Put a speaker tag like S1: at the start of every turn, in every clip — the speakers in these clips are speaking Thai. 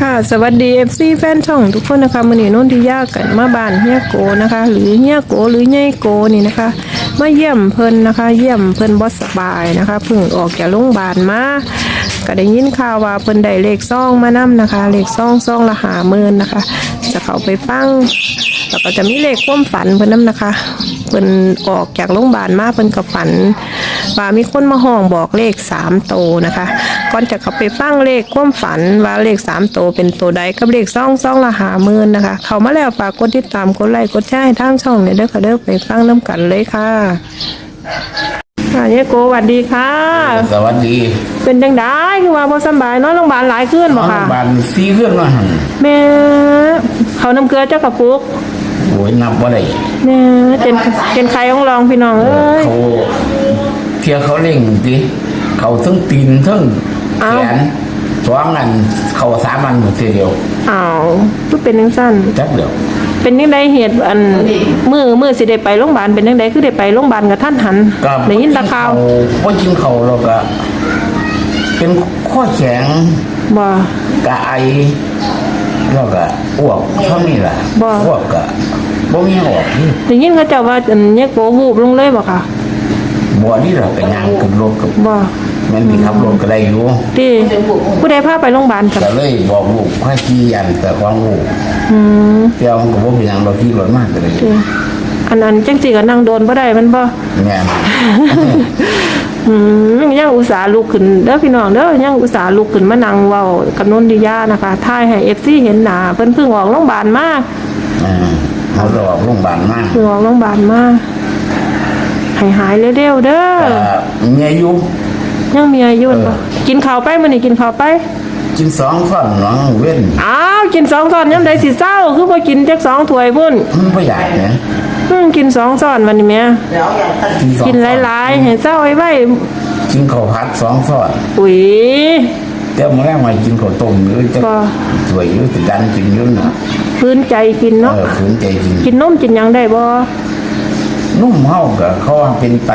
S1: ค่ะสวัสดี FC แฟนช่องทุกคนนะคะมือนี้นนทิยากกันมาบ้านเฮียโกนะคะ หรือเฮียโกหรือเฮียโกนี่นะคะ มาเยี่ยมเพิ่นนะคะ เยี่ยมเพิ่นบ่สบายนะคะเพิ่งออกจากโรงพยาบาลมาก็ได้ยินข่าวว่าเพิ่นได้เลขซองมานํนะคะเลขซองซองละหาหมื่นนะคะ จะเข้าไปฟังแล้วก็จะมีเลขความฝันเพิ่นนํนะคะเพิ่นออกจากโรงพยาบาลมาเพิ่นก็ฝัน ว่ามีคนมาห้องบอกเลขสามโตวนะคะก่อนจะเข้าไปฟังเลขความฝันว่าเลขสามโตวเป็นตัวใดกับเลขซ่องซ่องละหาหมื่นนะคะ เข้ามาแล้วฝากกดติดตามกดไลค์กดแชร์ให้ทางช่องเนี่ยเด้อค่ะเด้อไปฟังน้ำกันเลยค่ะค่ะเนี่ยโกสวัสดีค่ะ
S2: สวัสดี
S1: เป็นจังไดคือว่าบ่สำบายเนอนโรงพยาบาลหลายขึ้นบ่
S2: น้อง
S1: ค่ะ
S2: บานซีเพื่อนมาหัน
S1: แม่เขาน้ำเกลือเจ้ากระปุก
S2: โอ้ยนับว่าไร
S1: แม่เป็นเป็นใครของรองพี่น้องเอ้ย
S2: เขา เที่ยวเขาเล่งดิเขาทั้งตีนทั้ง
S1: เอ้า
S2: แขนสองอันเขาสามอันหมดทีเดียว
S1: อ้าวก็เป็นจังซั่น
S2: จักเดียว
S1: เป็นยังไงเหตุอันมือมือสิได้ไปโรงพยาบาลเป็นยังไงคือได้ไปโรงพยาบาลกับท่านหัน
S2: ก็
S1: ได้ยินแตะข่าว
S2: พอกินเขาเราก็เป็นข้อแข็ง
S1: บ่
S2: กะไอแล้วก็อ้วกเท่านี้แหละ
S1: บ่
S2: อ้วกกะบ่มีออกนี่
S1: ได้ยินเขาเจ้าว่าอันเนี่ยโกวูบลงเลยบ่ค่ะ
S2: บ่นี่เราก็ย่างขึ้นรถกับ
S1: บ่
S2: แม่นมีขับรถก็ได้อยู่
S1: ที่ผู้ใดพาไปโรงพยาบาลจ้ะ
S2: ก็เลยบอกลูกให้ขี่ยันแต่ความลูก
S1: อืม
S2: เดี๋ยวมันก็บ่เป็นหยังเราขี่รถมากเลย
S1: ที่อันนั้นจังสิก็นั่งโดนบ่ได้มันบ่
S2: แม่น
S1: อืมยังอุตส่าห์ลุกขึ้นเด้อพี่น้องเด้อยังอุตส่าห์ลุกขึ้นมานั่งเว้ากับนนทิยานะคะถ่ายให้ FC เห็นหน้าเพิ่นเพิ่งออกโรงพยาบาลมา
S2: อ่าเขาก็ออกโรงพยาบาลมา
S1: เพิ่งออกโรงพยาบาลมา ให้หายเร็วๆเด้อ
S2: ก็เมียอยู่
S1: ยังมีอายุ
S2: เออ
S1: ปะกินข้าวไปมื้อนี้กินข้าวไป
S2: กินสองท่อนหลังเว้น
S1: อ้าวกินสองช้อนยามใดสิเศร้าคือบ่กินจักสองถ้วยพุ่น
S2: มันบ่ใหญ่นะ
S1: อืมกินสองช้อนวันนี้แม่
S2: สอง
S1: กินหลายๆให้เศร้าไว้ไว้
S2: กินข้าวผัดสองท่อน
S1: ปุ๋ย
S2: เดี๋ยวมื้อแรกมากินข้าวต้มหรือจะ
S1: บ่
S2: สวยอยู่ติดดันกินอยู่น่ะ
S1: พื้นใจกิน
S2: เอ
S1: เนาะ
S2: อฝืนใจกิน
S1: กินนมกินหยังได้บ่
S2: นุ่มเฮาก็เขาว่าเป็นไต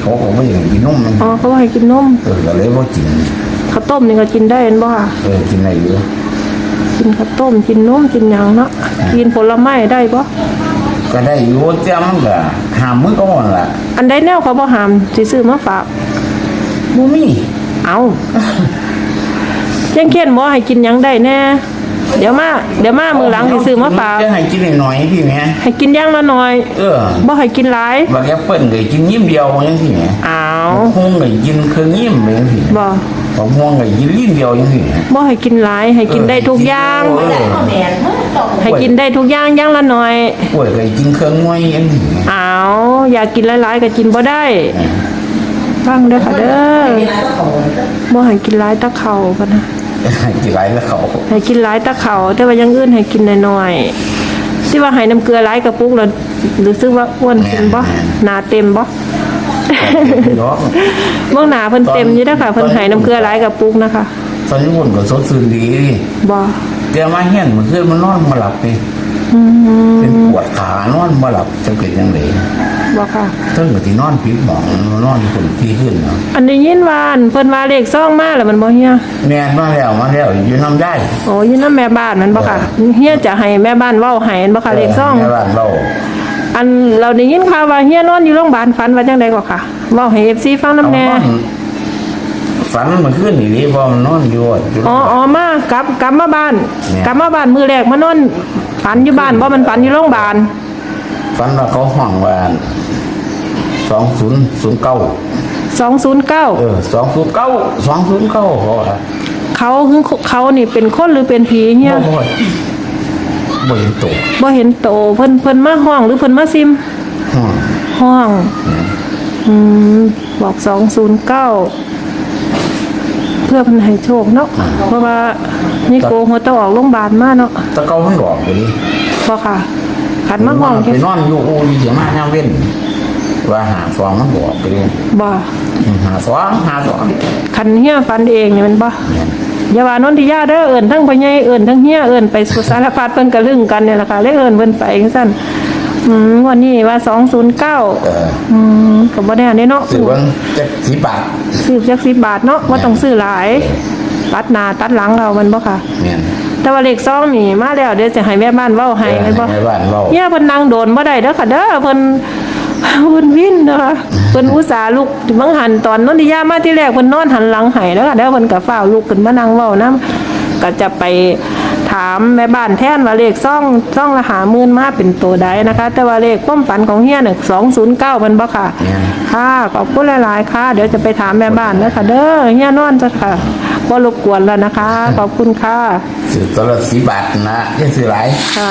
S2: เขาก็บ่อยากกินนุ่มมัน
S1: อ๋อเขาว่าให้กินนม
S2: เออก็เลยบ่กิน
S1: ข้าวต้มนี่ก็กินได้เห็นบ่ค่ะ
S2: เออกินได้อยู่
S1: กินข้าวต้มกินนมกินหยังเนาะกินผลไม้ได้บ่
S2: ก็ได้อยู่แต่มันก็หามมื้อก่อนล่ะ
S1: อันใดแนวเขาบ่ห้ามสิซื้อมาฝาก
S2: บ่มี
S1: เอาเจ้งเขียนบ่ให้กินหยังได้แน่ เดี๋ยวมาเดี๋ยวมามือหลังสิซื้อมาฝาก
S2: จะให้กินหน่อยๆพี่แม่
S1: ให้กินอย่างละหน่อย
S2: เออ
S1: บ่ให้กินหลาย
S2: บักแอปเปิ้ลก็กินยิ้มเดียวจังซี่แหม
S1: อ้าว
S2: บักฮวงก็กินเครื่องยิ้มไปจังซี่
S1: บ่
S2: บักฮวงก็กินลิ้นเดียวจังซี่แหม
S1: บ่ให้กินหลายให้กินได้ทุกอย่าง
S2: เออ
S1: ให้กินได้ทุกอย่างอย่างละหน่อย
S2: กล้วยก็กินเครื่องงวยจังซี่แหม
S1: อ้าวอยากกินหลายๆก็กินบ่ได้ฟังเด้อค่ะเด้อบ่ให้กินหลายตะเข่ากันนะ
S2: กินหลายแล้วเขา
S1: ให้กินหลายตะเข่าแต่ว่าอยังอื่นให้กินน้อยๆที่ว่าให้น้ำเกลือหลายกระปุกแล้วรู้สึกว่าอ้วนขึ้นบ่หน้าเต็มบ่
S2: เนาะ
S1: เบื้องหน้าเพิ่นเต็มอยู่เด้อค่ะเพิ่นให้น้ำเกลือหลายกระปุกนะคะ
S2: ตอนนี้คนก็สดชื่นดี
S1: บ่
S2: เดี๋ยวมาเฮียนมันขึ้นมันนอนบ่หลับนี่
S1: อืม
S2: เป็นปวดขานอนบ่หลับจะเกิดจังได๋
S1: บ่ค่ะ
S2: เพิ่นก็สินอนผิดหมองนอนคนที่ขึ้นเนาะ
S1: อันได้ยินว่าอันเพิ่นว่าเลขซองมาแล้วมันบ่เฮีย
S2: แม่นมาแล้วมาแล้วอยู่น้ำได้
S1: โอ้ยนำแม่บ้านมันบ่ค่ะเฮียจะให้แม่บ้านเว้าให้อันบ่ค่ะเลขซอง
S2: แม่บ้านเรา
S1: อันเราได้ยินข่าวว่าเฮียนอนอยู่โรงพยาบาลฝันว่าจังไดก็ค่ะเว้าให้ FC ฟังนำแน่
S2: ฝันมันขึ้นอีนี่บ่มันนอนอยู่อยู่
S1: อ๋ออ๋อมากลับกลับมาบ้าน
S2: เนี่ย
S1: กลับมาบ้านมื้อแรกมานอนฝันอยู่บ้านบ่มันฝันอยู่โรงพยาบาล
S2: ฝันว่าเขาห้องว่า2009
S1: 209
S2: เออ209 209เขาว่า
S1: เขาคือเขานี่เป็นคนหรือเป็นผีเฮีย
S2: บ่บ่บ่เห็นตัว
S1: บ่เห็นโตเพิ่นเพิ่นมาห้องหรือเพิ่นมาซิม
S2: ห้อง
S1: ห้องอืมบอกสองศูนย์เก้าเพื่อเพิ่นให้โชคเนาะเพราะว่านี่โกหัวต้องออกโรงพยาบาลมาเนาะ
S2: ตะเกามันหลอกไปดิ
S1: บ่ค่ะ ขันมาห้อง
S2: ไปนอนอยู่โอ้ยอย่ามาห้ามเว้นว่าหาฟองมันบอกไปดิ
S1: บ่
S2: หาฟองหาฟอง
S1: ขันเฮียฟันเองนี่มันบ่อย่าว่านนทิยาเด้อเอิ้นทั้งพ่อใหญ่เอิ้นทั้งเฮียเอิ้นไปสุสารพัดเพิ่นก็ลึงกันเนี่ยแหละค่ะเลยเอิ้นเพิ่นไปจังซั่นอืมวันนี้ว่า209
S2: เออ
S1: อืมก็บ่ได้อันนี้เนาะ
S2: ซื้อเบิ่งจักสิบบาท
S1: ซื้อจักสิบบาทเนาะว่าต้องซื้อหลาย ตัดหน้าตัดหลังเรามันบ่ค่ะ
S2: เนี่ย
S1: แต่แต่ว่าเลขซองนี่มาแล้วเดี๋ยวจะให้แม่บ้านเว้าให้เลยบ่
S2: ในบ้านเรา
S1: เนี่ยเพิ่นนั่งโดนบ่ได้เด้อค่ะเด้อเพิ่นเพิ่นวินนะคะเพิ่นอุตส่าห์ลุกบังหันตอนนนทิยามาที่แรกเพิ่นนอนหันหลังให้แล้วค่ะเด้อเพิ่นก็ฟ้าวลุกขึ้นมานั่งเว้านํก็จะไปถามแม่บ้านแทนว่าเลขซ่องซ่องละหาหมื่นมาเป็นตัวใดนะคะ แต่ว่าเลขความฝันของเฮียเนี่ย209มันบ่ค่ะ
S2: เนี่ย
S1: ค่ะขอบคุณหลายๆค่ะ เดี๋ยวจะไปถามแม่บ้านเด้อค่ะเด้อเฮียนอนจ้ะค่ะบ่รบกวนแล้วนะคะ ขอบคุณค่ะ
S2: ซื้อตัวละสิบบาทนะจะซื้อหลาย
S1: ค่ะ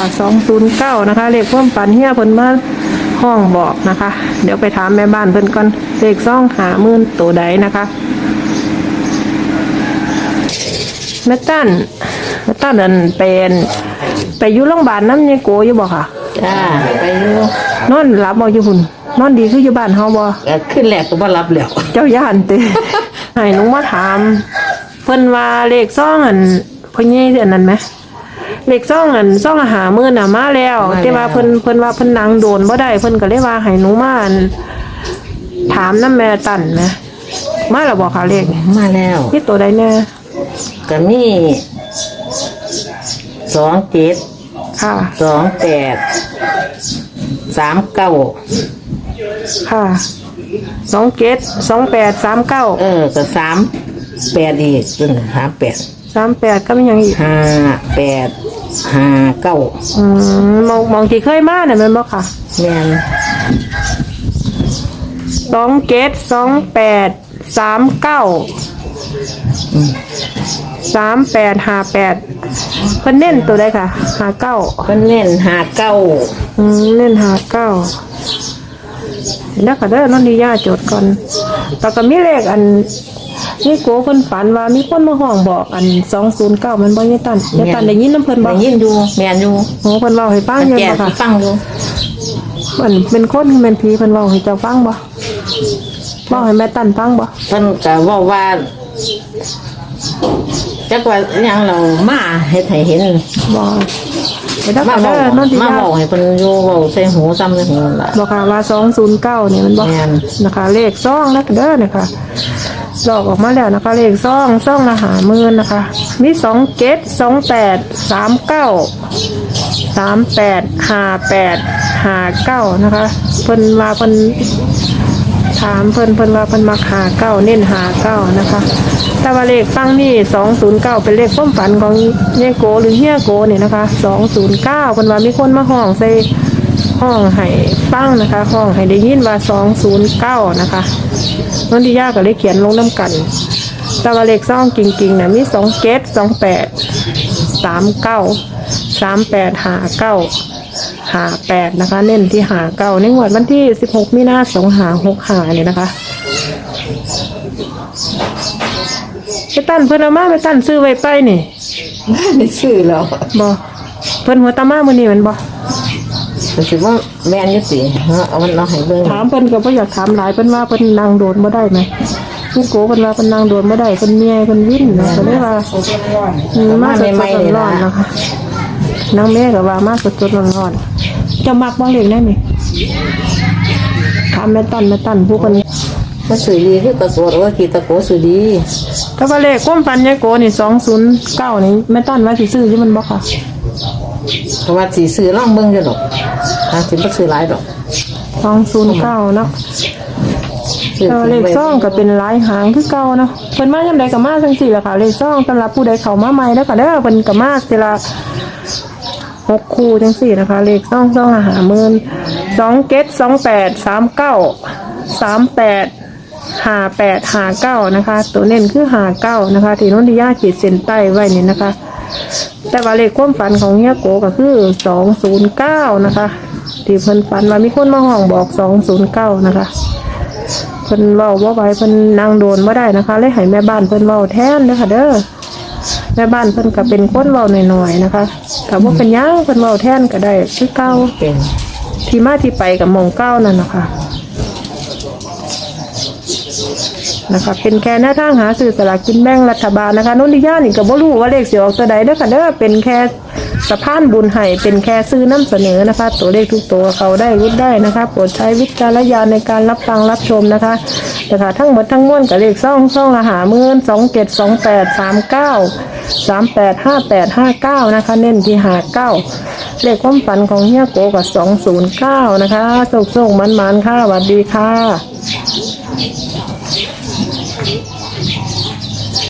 S1: 209นะคะ เลขความฝันเฮียเพิ่นมาห้องบอกนะคะ เดี๋ยวไปถามแม่บ้านเพิ่นก่อนเลขซ่องหาหมื่นตัวใดนะคะ แม่ตั้นแม่ตั้นนั่นเป็นไปอยู่โรงพยาบาลน้ำยายโกอยู่บ่ค่ะ
S3: จ้าไปอยู่
S1: นอนหลับบ่อยู่หุ่นนอนดีคืออยู่บ้านเฮาบ่
S3: ก็ขึ้นแรกก็บ่รับแล้ว
S1: เจ้าย่านเตให้หนูมาถาม เพิ่นว่าเลขซ่องอันเพิ่นยี่อันนั้นไหมเลขซ่องอันซ่องอาหารมื้อน่ะมาแล้ว แต่ว่าเพิ่นเพิ่นว่าเพิ่นนางโดนบ่ได้เพิ่นก็เลยว่าให้หนูมาอันถามน้ำแม่ตันนะมาแล้วบอกค่ะเลข
S3: มาแล้ว
S1: นี่ตัวใดแน่
S3: ก็มีสองเจ็ด
S1: ค่ะ
S3: สองแปดสามเก้า
S1: ค่ะ สองเจ็ด สองแปด สามเก้า
S3: เออก็สามแปดอีกจนหาแปด
S1: สามแปดก็มีอย่างอีก
S3: ห้าแปดห้าเก้า
S1: อืมมองมองที่เคยมาเนี่ยแมันบ่ค่ะ
S3: แม่น
S1: สองเจ็ด สองแปด สามเก้า สามแปดห้าแปดเพิ่นเน้นตัวใดค่ะหาเก้า
S3: เพิ่นเล่นหาเก้า
S1: อืมเน้นหาเก้าแล้วก็เด้อนนทิยาโจทย์ก่อนแต่ก็มีเลขอันนี่โกเพิ่นฝันว่ามีคนมาห้องบอกอันสองศูนย์เก้ามันบ่ยายตันยายตันได้ยินน้ำเพิ่นบ่
S3: ได้ยินอยู่แม่นอยู่
S1: โอ้เพิ่นเว้าให้ฟัง
S3: มัน
S1: อยัง
S3: แก่
S1: บ่ค่ะ
S3: ที่ฟังอยู่
S1: มันเป็นคนที่เป็นผีเพิ่นเว้าให้เจ้าฟังบ่เว้าให้แม่ตันฟังบ่
S3: เพิ่นก็เว่าว่า จักว่าอหยังเรามาเฮ็ดให้เห็น
S1: บ่ไปดัก
S3: มา
S1: เด้
S3: เว้า
S1: อนนทิ
S3: มายาเว้าให้เพิ่นอยู่เว้าใส่หูซ้ำใส่หูนั่นล่ะ
S1: บอกค่ะว่าสองศูนย์เก้านี่มันบอก
S3: แม่น
S1: นะคะ เลขซ่องนะเด้อนะคะหลอกออกมาแล้วนะคะ เลขซ่องซ่องละหาหมื่นนะคะ มีสองเจ็ดสองแปดสามเก้าสามแปดห้าแปดห้าเก้านะคะเพิ่นมาเพิ่นถามเพิ่นเพิ่นว่าเพิ่นมาหาเก้าเน้นหาเก้านะคะแต่ว่าเลขฟังนี่สองศูนย์เก้าเป็นเลขความฝันของเยโกหรือเฮียโกเนี่ยนะคะสองศูนย์เก้าเพิ่นว่ามีคนมาห้องใส่ห้องให้ฟังนะคะ ห้องให้ได้ยินว่าสองศูนย์เก้านะคะนนทิยาก็เลยเขียนลงน้ำกันแต่ว่าเลขซ่องจริงๆนะมีสองเกตสองแปดสามเก้าสามแปดหาเก้า หาแปดนะคะ เน้นที่หาเก้าในงวดวันที่สิบหกมีนาสองหาหกหาเนี่ยนะคะไปตั้นเพิ่นเอามาไปตั้นซื้อไว้ไปนี่
S3: ได้ชื่อแล้ว
S1: บอเพิ่นหัวตามามือนี่แมันบอ
S3: รู้สึกว่าแม่นอยู่สิเฮาเอามันเอาให้เบิ่ง
S1: ถามเพิ่นก็บ่อยากถามหลายเพิ่นว่าเพิ่นนางโดนบ่ได้ไหมพี่โกเพิ่นว่าเพิ่นนางโดนบ่ได้เพิ่นเมียเพิ่นวิ่นเนาะก็เลยว่าอืมมาสดๆร้อนๆนะคะนางแม่ก็ว่ามาสดๆร้อนๆ จะมักบ่เล่นได้นี่ถามแม่ตันแม่ตันผู้คน
S3: มันสื่อดีคือตะโกนว่ากี่ตะโกสื่อดี
S1: ถ้าว่าเลขความฝันยายโกนี่209นี่แม่ตันว่าสิซื้ออยู่มันบ่ค่ะ
S3: เพราะว่าสิซื้อล่องเบิ่งอยู่ดอกทางสิบ่ซื้อหลายดอก
S1: 209เนาะ
S3: ซื้อ
S1: เออเลขซ่องก็เป็นหลายหางคือเก่าเนาะเพิ่นมาจังไดก็มาจังซี่แหละค่ะเลขซ่องสำหรับผู้ใดเข้ามาใหม่แล้วก็เด้อเพิ่นก็มาทีละ หกคู่จังซี่นะคะ เลขซ่องซ่องหาหมื่นสองเกตสองแปดสามเก้าสามแปดหาแปดหาเก้านะคะ ตัวเน้นคือหาเก้านะคะ ที่นนทิยาขีดเส้นใต้ไว้นี่นะคะ แต่ว่าเลขความฝันของเฮียโกก็คือสองศูนย์เก้านะคะที่เพิ่นฝันว่ามีคนมาห้องบอกสองศูนย์เก้านะคะเพิ่นเว้าบ่าไหวเพิ่นนั่งโดนบ่ได้นะคะเลยให้แม่บ้านเพิ่นเว้าแทนเด้อค่ะเด้อแม่บ้านเพิ่นก็เป็นคนเว้าหน่อยๆนะคะ ถ้าบ่เป็นหยังเพิ่นเว้าแทนก็ได้คือเก่า
S3: เป็น
S1: ที่มาที่ไปกับหมองเก้านั่นนะคะนะคะเป็นแค่หน้าทางหาสื่อสลากกินแบ่งรัฐบาลนะคะนนทิยานี่ก็บ่รู้ว่าเลขสิออกตัวใดเด้อค่ะเด้อเป็นแค่สะพานบุญให้เป็นแค่ซื้อน้ำเสนอนะคะ ตัวเลขทุกตัวเขาได้รุดได้นะคะโปรดใช้วิจารณญาณในการรับฟังรับชมนะคะนะคะทั้งหมดทั้งมวลกับเลขซ่องซ่องละหาหมื่นสองเจ็ดสองแปดสามเก้า สามแปดห้าแปดห้าเก้านะคะ เน้นที่หาเก้าเลขความฝันของเฮียโกกับสองศูนย์เก้านะคะโชคๆมันมันค่ะสวัสดีค่ะ